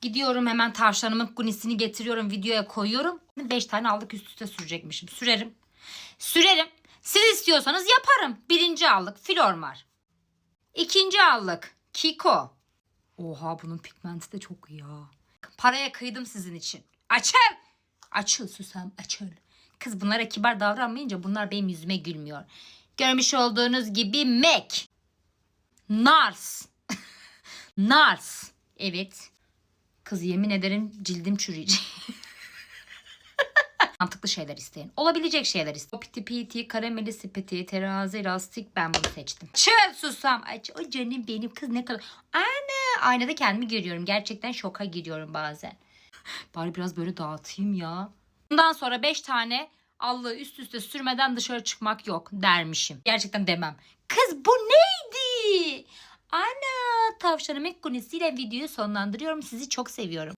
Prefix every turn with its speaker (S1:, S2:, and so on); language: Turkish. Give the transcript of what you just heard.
S1: Gidiyorum hemen tavşanımın kunisini getiriyorum videoya koyuyorum. 5 tane aldık üst üste sürecekmişim. Sürerim. Sürerim. Siz istiyorsanız yaparım. Birinci allık Flormar. İkinci allık Kiko. Oha bunun pigmenti de çok iyi ha. Paraya kıydım sizin için. Açıl. Açıl susam açıl. Kız bunlara kibar davranmayınca bunlar benim yüzüme gülmüyor. Görmüş olduğunuz gibi Mac. Nars. Nars. Evet. Kız yemin ederim cildim çürüyecek. Mantıklı şeyler isteyin. Olabilecek şeyler isteyin. Piti piti, karameli sepeti, terazi, lastik ben bunu seçtim. Çıl susam. Ay, o canım benim kız ne kadar. Ana. Aynada kendimi görüyorum. Gerçekten şoka giriyorum bazen. Bari biraz böyle dağıtayım ya. Bundan sonra 5 tane allığı üst üste sürmeden dışarı çıkmak yok dermişim. Gerçekten demem. Kız bu neydi? Ana tavşanım ekkunisiyle videoyu sonlandırıyorum. Sizi çok seviyorum.